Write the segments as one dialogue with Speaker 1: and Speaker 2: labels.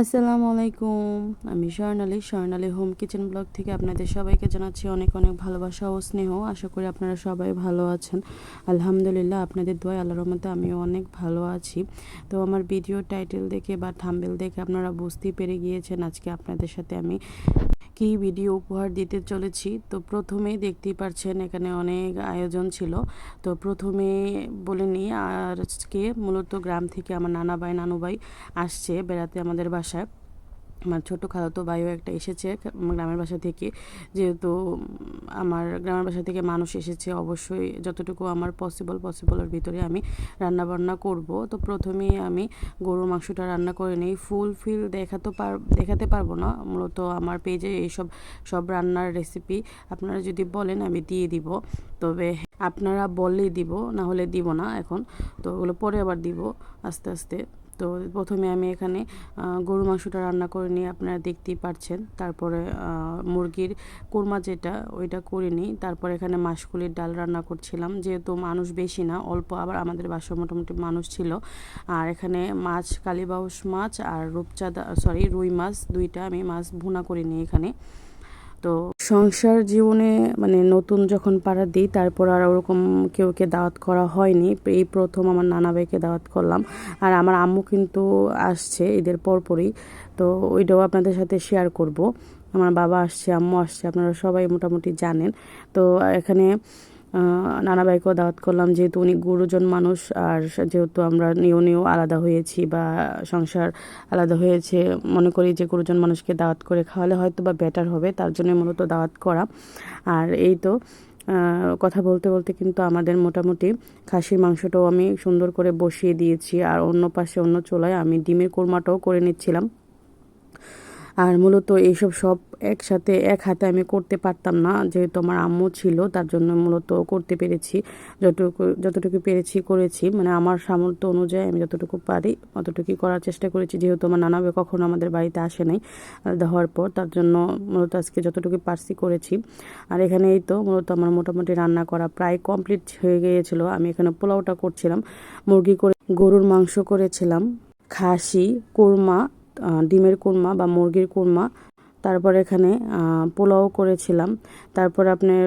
Speaker 1: আসসালামু আলাইকুম। আমি Swarnali Swarnali home kitchen blog থেকে আপনাদের সবাইকে জানাচ্ছি অনেক অনেক ভালোবাসা ও স্নেহ। আশা করি আপনারা সবাই ভালো আছেন। আলহামদুলিল্লাহ, আপনাদের দোয়া আল্লাহর রহমতে আমিও অনেক ভালো আছি। তো আমার ভিডিও টাইটেল দেখে বা থাম্বেল দেখে আপনারা বুঝতেই পেরে গিয়েছেন আজকে আপনাদের সাথে আমি কি ভিডিও উপহার দিতে চলেছি। তো প্রথমেই দেখতেই পারছেন এখানে অনেক আয়োজন ছিল। তো প্রথমে বলে নিই, আজকে মূলত গ্রাম থেকে আমার নানা ভাই, নানু ভাই আসছে। বেড়াতে আমাদের বাসায় আমার ছোটো খালাতো ভাইও একটা এসেছে গ্রামের বাসা থেকে। যেহেতু আমার গ্রামের বাসা থেকে মানুষ এসেছে, অবশ্যই যতটুকু আমার পসিবল পসিবলের ভিতরে আমি রান্না বান্না করব। তো প্রথমেই আমি গরুর মাংসটা রান্না করে নিই। ফুল ফিল দেখাতে পার, দেখাতে পারব না। মূলত আমার পেজে এইসব, সব রান্নার রেসিপি আপনারা যদি বলেন আমি দিয়ে দিব। তবে আপনারা বললেই দিব, না হলে দিব না এখন। তো ওগুলো পরে আবার দিব আস্তে আস্তে। তো প্রথমে আমি এখানে গরু মাংসটা রান্না করে নিয়ে আপনারা দেখতেই পাচ্ছেন তারপরে মুরগির কোরমা যেটা, ওইটা করে নিই। তারপর এখানে মাসকুলির ডাল রান্না করছিলাম। যেহেতু মানুষ বেশি না, অল্প আবার আমাদের বাসায় মোটামুটি মানুষ ছিল। আর এখানে মাছ, কালীবাউস মাছ আর রূপচাঁদা, সরি রুই মাছ দুইটা আমি মাছ ভুনা করে নিই এখানে। তো সংসার জীবনে মানে নতুন যখন পাড়া দিই, তারপর আর ওরকম কেউকে দাওয়াত করা হয়নি। এই প্রথম আমার নানা ভাইকে দাওয়াত করলাম। আর আমার আম্মু কিন্তু আসছে ঈদের পরপরই। তো ওইটাও আপনাদের সাথে শেয়ার করব। আমার বাবা আসছে, আম্মু আসছে, আপনারা সবাই মোটামুটি জানেন। তো এখানে নানা ভাইকেও দাওয়াত করলাম। যেহেতু উনি গুরুজন মানুষ, আর যেহেতু আমরা নিও নিও আলাদা হয়েছি বা সংসার আলাদা হয়েছে, মনে করি যে গুরুজন মানুষকে দাওয়াত করে খাওয়ালে হয়তো বা বেটার হবে, তার জন্য মূলত দাওয়াত করা। আর এই তো কথা বলতে বলতে কিন্তু আমাদের মোটামুটি খাসির মাংসটাও আমি সুন্দর করে বসিয়ে দিয়েছি, আর অন্য পাশে অন্য চোলায় আমি ডিমের কোরমাটাও করে নিচ্ছিলাম। আর মূলত এইসব সব একসাথে এক হাতে আমি করতে পারতাম না, যেহেতু আমার আম্মু ছিল, তার জন্য মূলত করতে পেরেছি, যতটুকু যতটুকু পেরেছি করেছি। মানে আমার সামর্থ্য অনুযায়ী আমি যতটুকু পারি, অতটুকুই করার চেষ্টা করেছি। যেহেতু আমার নানাবে কখনো আমাদের বাড়িতে আসে নাই আলাদা হওয়ার পর, তার জন্য মূলত আজকে যতটুকু পারছি করেছি। আর এখানে এই তো মূলত আমার মোটামুটি রান্না করা প্রায় কমপ্লিট হয়ে গিয়েছিল। আমি এখানে পোলাওটা করছিলাম, মুরগি করে, গরুর মাংস করেছিলাম, খাসি, কোরমা ডিমের কোরমা বা মুরগির কোরমা। তারপর এখানে পোলাও করেছিলাম। তারপর আপনার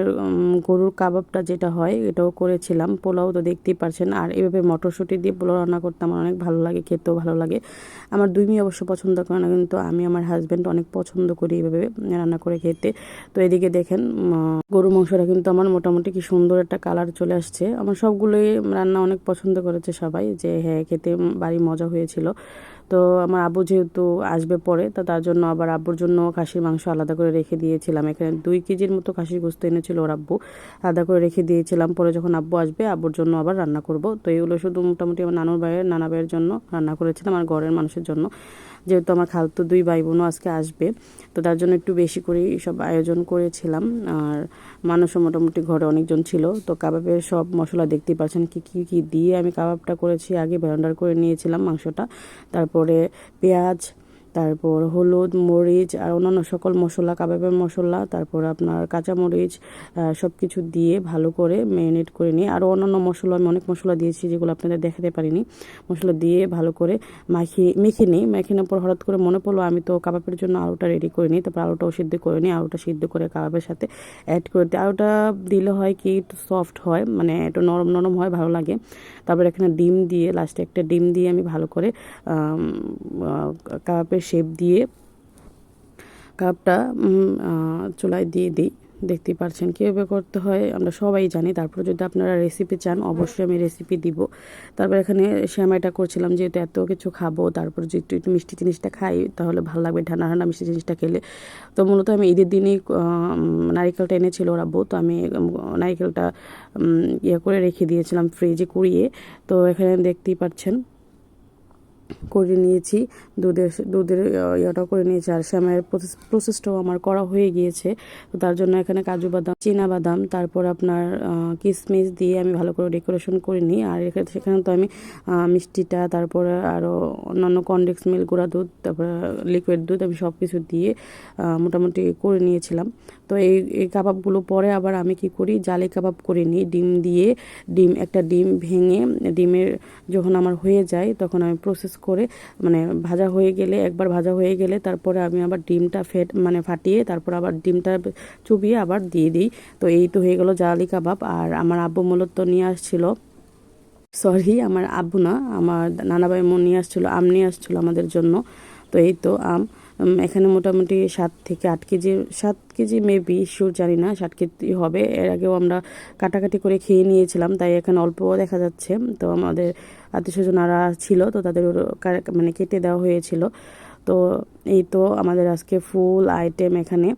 Speaker 1: গরুর কাবাবটা যেটা হয়, এটাও করেছিলাম। পোলাও তো দেখতেই পারছেন। আর এভাবে মটরশুঁটি দিয়ে পোলাও রান্না করতে আমার অনেক ভালো লাগে, খেতেও ভালো লাগে। আমার দুই মেয়ে অবশ্য পছন্দ করে না, কিন্তু আমি আমার হাজব্যান্ড অনেক পছন্দ করি এভাবে রান্না করে খেতে। তো এদিকে দেখেন গরু মাংসটা কিন্তু আমার মোটামুটি কি সুন্দর একটা কালার চলে আসছে। আমার সবগুলোই রান্না অনেক পছন্দ করেছে সবাই, যে হ্যাঁ খেতে বাড়ি মজা হয়েছিল। তো আমার আব্বু যেহেতু আসবে পরে, তো তার জন্য আবার আব্বুর জন্য খাসির মাংস আলাদা করে রেখে দিয়েছিলাম। এখানে দুই কেজির মতো খাসির গোস্ত এনেছিল ওর আব্বু, আলাদা করে রেখে দিয়েছিলাম। পরে যখন আব্বু আসবে, আব্বুর জন্য আবার রান্না করব। তো এগুলো শুধু মোটামুটি আমার নানুর ভাইয়ের, নানা ভাইয়ের জন্য রান্না করেছিলাম আর ঘরের মানুষের জন্য। যেহেতু আমার খালতো দুই ভাই বোনও আজকে আসবে, তো তার জন্য একটু বেশি করেই সব আয়োজন করেছিলাম। আর মানুষও মোটামুটি ঘরে অনেকজন ছিল, তো কাবাবের সব মশলা দেখতেই পাচ্ছেন কি, কী কী দিয়ে আমি কাবাবটা করেছি। আগে ব্লেন্ডার করে নিয়েছিলাম মাংসটা, তারপরে পেঁয়াজ তারপর হলুদ, মরিচ আর অন্যান্য সকল মশলা, কাবাবের মশলা, তারপর আপনার কাঁচামরিচ সব কিছু দিয়ে ভালো করে ম্যারিনেট করে নিই আরও অন্যান্য মশলা, আমি অনেক মশলা দিয়েছি যেগুলো আপনাদের দেখাতে পারিনি। মশলা দিয়ে ভালো করে মাখিয়ে মেখে নিই। মেখে নেওয়ার পর হঠাৎ করে মনে পড়ল আমি তো কাবাবের জন্য আলুটা রেডি করে নিই, তারপর আলুটাও সিদ্ধ করে নিই, আলুটা সিদ্ধ করে কাবাবের সাথে অ্যাড করে দিই। আলুটা দিলে হয় কি, একটু সফট হয় মানে একটু নরম নরম হয়, ভালো লাগে। তারপর এখানে ডিম দিয়ে লাস্টে একটা ডিম দিয়ে আমি ভালো করে কাবাবের শেপ দিয়ে কাপটা চুলায় দিয়ে দিই। দেখতেই পারছেন কীভাবে করতে হয়, আমরা সবাই জানি। তারপর যদি আপনারা রেসিপি চান, অবশ্যই আমি রেসিপি দিব। তারপর এখানে শ্যামাইটা করছিলাম, যেহেতু এত কিছু খাব, তারপর যদি একটু একটু মিষ্টি জিনিসটা খাই, তাহলে ভালো লাগবে। ঠান্ডা ঠান্ডা মিষ্টি জিনিসটা খেলে। তো মূলত আমি ঈদের দিনই নারিকেলটা এনেছিল বউ তো আমি নারিকেলটা ইয়ে করে রেখে দিয়েছিলাম ফ্রিজে কুড়িয়ে। তো এখানে দেখতেই পাচ্ছেন করে নিয়েছি। দুধের দুধের ইয়েটা করে নিয়েছি। আর শ্যামের প্রসেসটাও আমার করা হয়ে গিয়েছে। তো তার জন্য এখানে কাজু বাদাম, চীনা বাদাম, তারপর আপনার কিশমিশ দিয়ে আমি ভালো করে ডেকোরেশন করে নিই। আর এখানে সেখানে তো আমি মিষ্টিটা, তারপরে আরও অন্যান্য কনডেক্স মিল, গুঁড়া দুধ, তারপরে লিকুইড দুধ আমি সব কিছু দিয়ে মোটামুটি করে নিয়েছিলাম। তো এই এই কাবাবগুলো পরে আবার আমি কি করি, জালি কাবাব করে নিই। ডিম দিয়ে, ডিম, একটা ডিম ভেঙে, ডিমের যখন আমার হয়ে যায়, তখন আমি প্রসেস করে মানে ভাজা হয়ে গেলে, একবার ভাজা হয়ে গেলে তারপরে আমি আবার ডিমটা ফেট মানে ফাটিয়ে তারপর আবার ডিমটা চুবিয়ে আবার দিয়ে দিই। তো এই তো হয়ে গেলো জালি কাবাব। আর আমার আব্বু মূলত নিয়ে আসছিল, সরি, আমার আব্বু না, আমার নানাবাই মন নিয়ে আসছিল, আম নিয়ে আসছিল আমাদের জন্য। তো এই তো আম। এখানে মোটামুটি সাত থেকে আট কেজি, সাত কেজি মেবি শিওর জানি না ষাট কেজি হবে। এর আগেও আমরা কাটাকাটি করে খেয়ে নিয়েছিলাম, তাই এখানে অল্প দেখা যাচ্ছে। তো আমাদের আত্মীয় স্বজনারা ছিল, তো তাদের মানে কেটে দেওয়া হয়েছিল। তো এই তো আমাদের আজকে ফুল আইটেম এখানে।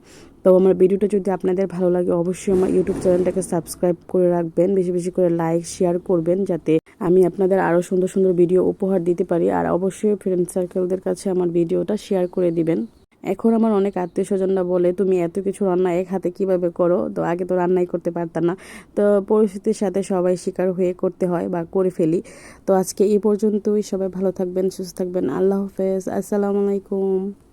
Speaker 1: তো আমার ভিডিওটা যদি আপনাদের ভালো লাগে, অবশ্যই আমার ইউটিউব চ্যানেলটাকে সাবস্ক্রাইব করে রাখবেন। বেশি বেশি করে লাইক শেয়ার করবেন যাতে আমি আপনাদের আরও সুন্দর সুন্দর ভিডিও উপহার দিতে পারি। আর অবশ্যই ফ্রেন্ড সার্কেলদের কাছে আমার ভিডিওটা শেয়ার করে দিবেন। এখন আমার অনেক আত্মীয় স্বজনরা বলে, তুমি এত কিছু রান্না এক হাতে কীভাবে করো? তো আগে তো রান্নাই করতে পারতাম না। তো পরিস্থিতির সাথে সবাই শিকার হয়ে করতে হয় বা করে ফেলি। তো আজকে এই পর্যন্তই। সবাই ভালো থাকবেন, সুস্থ থাকবেন। আল্লাহ হাফেজ। আসসালামু আলাইকুম।